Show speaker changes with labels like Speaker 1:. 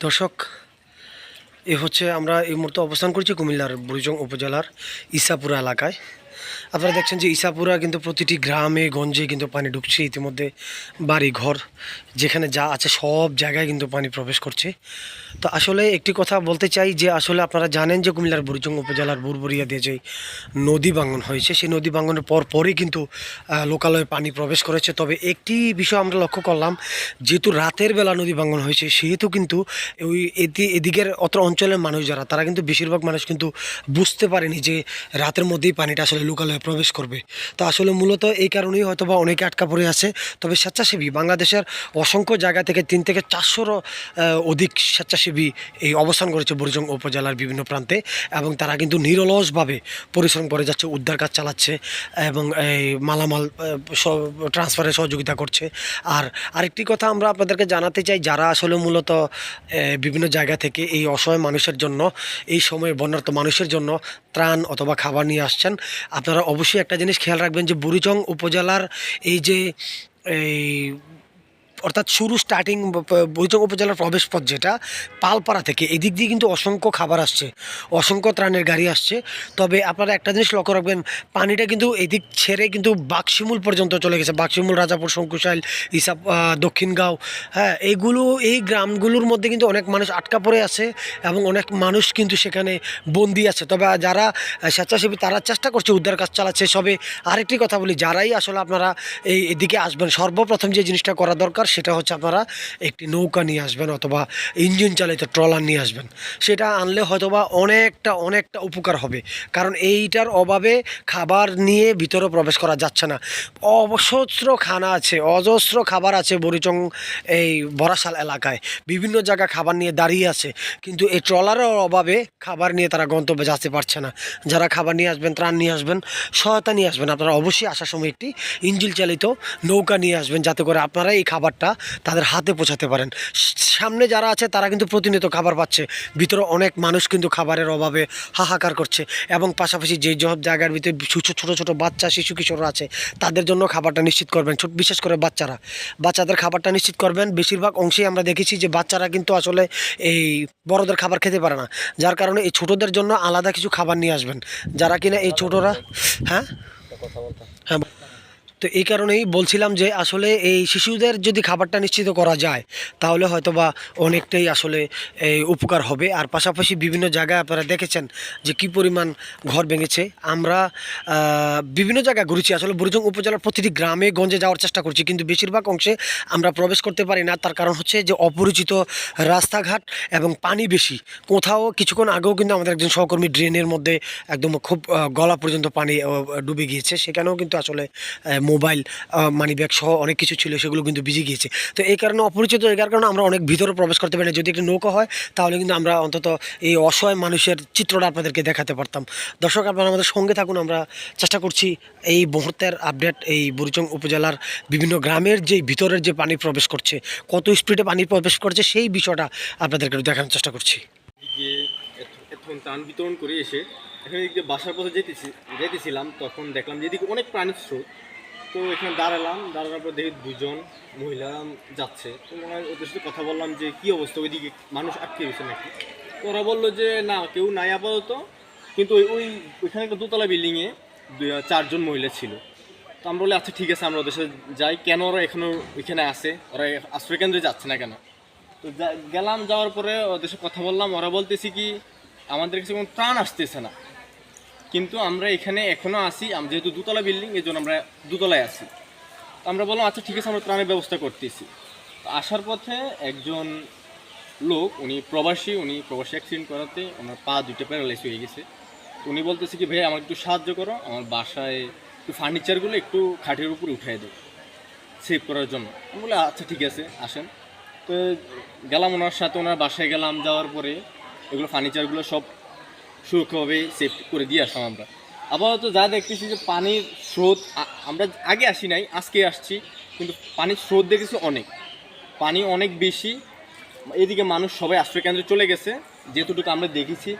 Speaker 1: দর্শক এ হচ্ছে আমরা এই মুহূর্তে অবস্থান করছি কুমিল্লার বুড়িজং উপজেলার ইসাপুরা এলাকায়। আপনারা দেখছেন যে ইসাপুরা কিন্তু প্রতিটি গ্রামে, গঞ্জে কিন্তু পানি ঢুকছে। ইতিমধ্যে বাড়ি, ঘর, যেখানে যা আছে সব জায়গায় কিন্তু পানি প্রবেশ করছে। তো আসলে একটি কথা বলতে চাই যে, আসলে আপনারা জানেন যে কুমিল্লার বুড়িজং উপজেলার বুরবুরিয়া দিয়ে যে নদী ভাঙন হয়েছে, সেই নদী ভাঙনের পর পরই কিন্তু লোকালয়ে পানি প্রবেশ করেছে। তবে একটি বিষয় আমরা লক্ষ্য করলাম, যেহেতু রাতের বেলা নদী ভাঙন হয়েছে, সেহেতু কিন্তু ওই এদি- এদিকের অত অঞ্চলের মানুষ যারা, তারা কিন্তু বেশিরভাগ মানুষ কিন্তু বুঝতে পারেনি যে রাতের মধ্যেই পানিটা আসলে লোকালয়ে প্রবেশ করবে। তো আসলে মূলত এই কারণেই হয়তো বা অনেকে আটকা পড়ে আছে। তবে স্বেচ্ছাসেবী, বাংলাদেশের অসংখ্য জায়গা থেকে তিন থেকে চারশোরও অধিক স্বেচ্ছাসেবী এই অবস্থান করেছে বুড়িজং উপজেলার বিভিন্ন প্রান্তে এবং তারা কিন্তু নিরলসভাবে পরিশ্রম করে যাচ্ছে, উদ্ধার কাজ চালাচ্ছে এবং এই মালামাল ট্রান্সফারে সহযোগিতা করছে। আর আরেকটি কথা আমরা আপনাদেরকে জানাতে চাই, যারা আসলে মূলত বিভিন্ন জায়গা থেকে এই অসহায় মানুষের জন্য, এই সময়ে বন্যার্ত মানুষের জন্য ত্রাণ অথবা খাবার নিয়ে আসছেন, আপনারা অবশ্যই একটা জিনিস খেয়াল রাখবেন যে বুড়িচং উপজেলার এই যে এই অর্থাৎ শুরু স্টার্টিং বৈচং উপজেলার প্রবেশ পথ যেটা, পালপাড়া থেকে। এদিক দিয়ে কিন্তু অসংখ্য খাবার আসছে, অসংখ্য ত্রাণের গাড়ি আসছে। তবে আপনারা একটা জিনিস লক্ষ্য রাখবেন, পানিটা কিন্তু এদিক ছেড়ে কিন্তু বাক্সিমুল পর্যন্ত চলে গেছে। বাক্সিমুল রাজাপুর, শঙ্কুশাইল ইসাব দক্ষিণগাঁও হ্যাঁ এইগুলো এই গ্রামগুলোর মধ্যে কিন্তু অনেক মানুষ আটকা পড়ে আছে এবং অনেক মানুষ কিন্তু সেখানে বন্দি আছে। তবে যারা স্বেচ্ছাসেবী, তারা চেষ্টা করছে উদ্ধার কাজ চালাচ্ছে। সবে আরেকটি কথা বলি, যারাই আসলে আপনারা এই এদিকে আসবেন, সর্বপ্রথম যে জিনিসটা করা দরকার সেটা হচ্ছে আপনারা একটি নৌকা নিয়ে আসবেন অথবা ইঞ্জিন চালিত ট্রলার নিয়ে আসবেন। সেটা আনলে হয়তোবা অনেকটা অনেকটা উপকার হবে। কারণ এইটার অভাবে খাবার নিয়ে ভিতরে প্রবেশ করা যাচ্ছে না। অবসহস্র খানা আছে, অজস্র খাবার আছে বরিচং এই বরাশাল এলাকায়। বিভিন্ন জায়গা খাবার নিয়ে দাঁড়িয়ে আছে। কিন্তু এই ট্রলারের অভাবে খাবার নিয়ে তারা গন্তব্যে যেতে পারছে না। যারা খাবার নিয়ে আসবেন, ত্রাণ নিয়ে আসবেন, সহায়তা নিয়ে আসবেন, আপনারা অবশ্যই আসার সময় একটি ইঞ্জিল চালিত নৌকা নিয়ে আসবেন যাতে করে আপনারা এই খাবারটা তাদের হাতে পৌঁছাতে পারেন। সামনে যারা আছে, তারা কিন্তু প্রতিনিয়ত খাবার পাচ্ছে। ভিতরে অনেক মানুষ কিন্তু খাবারের অভাবে হাহাকার করছে এবং পাশাপাশি যে সব জায়গার ভিতরে ছোটো ছোটো ছোটো বাচ্চা, শিশু, কিশোররা আছে, তাদের জন্য খাবারটা নিশ্চিত করবেন। বিশেষ করে বাচ্চারা। বাচ্চাদের খাবারটা নিশ্চিত করবেন। বেশিরভাগ অংশেই আমরা দেখেছি যে বাচ্চারা কিন্তু আসলে এই বড়দের খাবার খেতে পারে না। যার কারণে এই ছোটদের জন্য আলাদা কিছু খাবার নিয়ে আসবেন। যারা কিনা এই ছোটরা হ্যাঁ? হ্যাঁ তো এই কারণেই বলছিলাম যে আসলে এই শিশুদের যদি খাবারটা নিশ্চিত করা যায়, তাহলে হয়তো বা অনেকটাই আসলে এই উপকার হবে। আর পাশাপাশি বিভিন্ন জায়গায় আপনারা দেখেছেন যে কি পরিমাণ ঘর ভেঙেছে। আমরা বিভিন্ন জায়গায় ঘুরেছি। আসলে বুড়িজং উপজেলার প্রতিটি গ্রামে গঞ্জে যাওয়ার চেষ্টা করছি। কিন্তু বেশিরভাগ অংশে আমরা প্রবেশ করতে পারি না। তার কারণ হচ্ছে যে অপরিচিত রাস্তাঘাট এবং পানি বেশি। কোথাও কিছুক্ষণ আগেও কিন্তু আমাদের একজন সহকর্মী ড্রেনের মধ্যে একদম খুব গলা পর্যন্ত পানি ডুবে গিয়েছে। সেখানেও কিন্তু আসলে মোবাইল মানি ব্যাগ সহ অনেক কিছু ছিল, সেগুলো কিন্তু ভিজে গিয়েছে। তো এই কারণে অপরিচিত জায়গার কারণে আমরা অনেক ভিতরে প্রবেশ করতে পারি যদি একটি নৌকা হয়, তাহলে কিন্তু আমরা অন্তত এই অসহায় মানুষের চিত্রটা আপনাদেরকে দেখাতে পারতাম। দর্শক, আপনারা আমাদের সঙ্গে থাকুন, আমরা চেষ্টা করছি এই মুহূর্তের আপডেট এই বুড়িচং উপজেলার বিভিন্ন গ্রামের যে ভিতরের যে পানি প্রবেশ করছে, কত স্পিডে পানি প্রবেশ করছে, সেই বিষয়টা আপনাদেরকে দেখানোর চেষ্টা করছি।
Speaker 2: বিতরণ করে এসে, এখানে বাসার পথে যেতেছি, যেতেছিলাম, তখন দেখলাম যে এদিকে অনেক প্রাণীর স্রোত। তো এখানে দাঁড়ালাম, দাঁড়ানোর পর দেখি দুজন মহিলা যাচ্ছে। তো মনে হয় ওদের সাথে কথা বললাম যে, কী অবস্থা? ওইদিকে মানুষ আটকে গেছে নাকি? তো ওরা বলল যে, না, কেউ নাই আপাতত। কিন্তু ওই ওই, ওইখানে একটা দোতলা বিল্ডিংয়ে চারজন মহিলা ছিল। তো আমরা বলি আচ্ছা ঠিক আছে, আমরা ওদের সাথে যাই। কেন ওরা এখনও ওইখানে আসে ওরা আশ্রয় কেন্দ্রে যাচ্ছে না কেন? তো গেলাম, যাওয়ার পরে ওদের সাথে কথা বললাম। ওরা বলতেছি কি, আমাদের কাছে কোনো ত্রাণ আসতেছে না। কিন্তু আমরা এখানে এখনও আসি যেহেতু দুতলা বিল্ডিং এই জন্য আমরা দুতলায় আছি। তো আমরা বললাম আচ্ছা ঠিক আছে, আমরা ত্রাণের ব্যবস্থা করতেছি। তো আসার পথে একজন লোক, উনি প্রবাসী উনি প্রবাসী অ্যাক্সিডেন্ট করাতে ওনার পা দুটো প্যারালাইজ হয়ে গেছে। উনি বলতেছে কি ভাই আমাকে একটু সাহায্য করো, আমার বাসায় একটু ফার্নিচারগুলো একটু খাটের উপরে উঠাই দেবো সেভ করার জন্য। আমি বলি আচ্ছা ঠিক আছে, আসেন। তো গেলাম ওনার সাথে, ওনার বাসায় গেলাম, যাওয়ার পরে এগুলো ফার্নিচারগুলো সব সুরক্ষাভাবে সেফ করে দিয়ে আসলাম আমরা। আপাতত যা দেখতেছি যে পানির স্রোত আমরা আগে আসি নাই, আজকে আসছি, কিন্তু পানির স্রোত দেখেছি অনেক। পানি অনেক বেশি, এদিকে মানুষ সবাই আশ্রয় কেন্দ্রে চলে গেছে, যেতুটুকু আমরা দেখেছি।